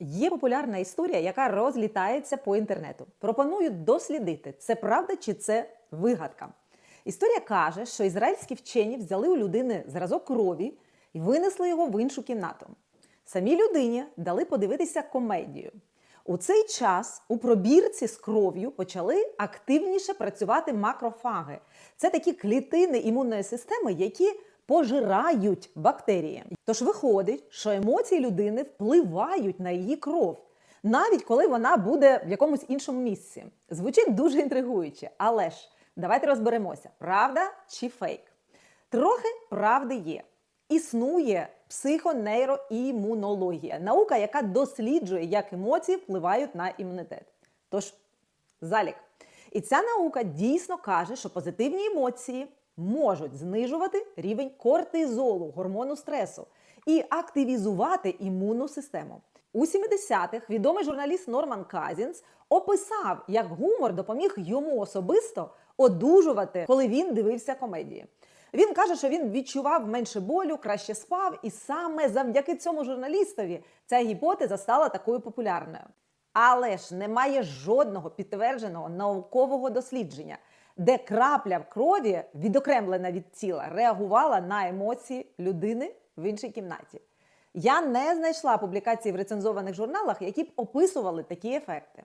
Є популярна історія, яка розлітається по інтернету. Пропоную дослідити, це правда чи це вигадка. Історія каже, що ізраїльські вчені взяли у людини зразок крові і винесли його в іншу кімнату. Самій людині дали подивитися комедію. У цей час у пробірці з кров'ю почали активніше працювати макрофаги. Це такі клітини імунної системи, які пожирають бактерії. Тож виходить, що емоції людини впливають на її кров, навіть коли вона буде в якомусь іншому місці. Звучить дуже інтригуюче, але ж давайте розберемося, правда чи фейк. Трохи правди є. Існує психонейроімунологія, наука, яка досліджує, як емоції впливають на імунітет. Тож, залік. І ця наука дійсно каже, що позитивні емоції можуть знижувати рівень кортизолу, гормону стресу, і активізувати імунну систему. У 70-х відомий журналіст Норман Казінс описав, як гумор допоміг йому особисто одужувати, коли він дивився комедії. Він каже, що він відчував менше болю, краще спав, і саме завдяки цьому журналістові ця гіпотеза стала такою популярною. Але ж немає жодного підтвердженого наукового дослідження, де крапля в крові, відокремлена від тіла, реагувала на емоції людини в іншій кімнаті. Я не знайшла публікацій в рецензованих журналах, які б описували такі ефекти.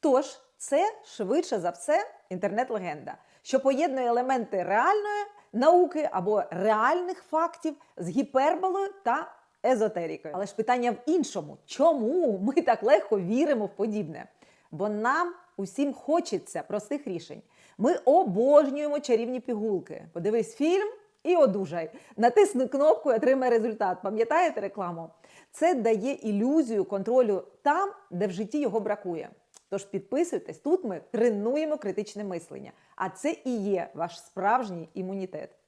Тож, це швидше за все інтернет-легенда, що поєднує елементи реальної науки або реальних фактів з гіперболою та езотерикою. Але ж питання в іншому: чому ми так легко віримо в подібне? Бо нам усім хочеться простих рішень. Ми обожнюємо чарівні пігулки. Подивись фільм і одужай. Натисни кнопку і отримай результат. Пам'ятаєте рекламу? Це дає ілюзію контролю там, де в житті його бракує. Тож підписуйтесь, тут ми тренуємо критичне мислення. А це і є ваш справжній імунітет.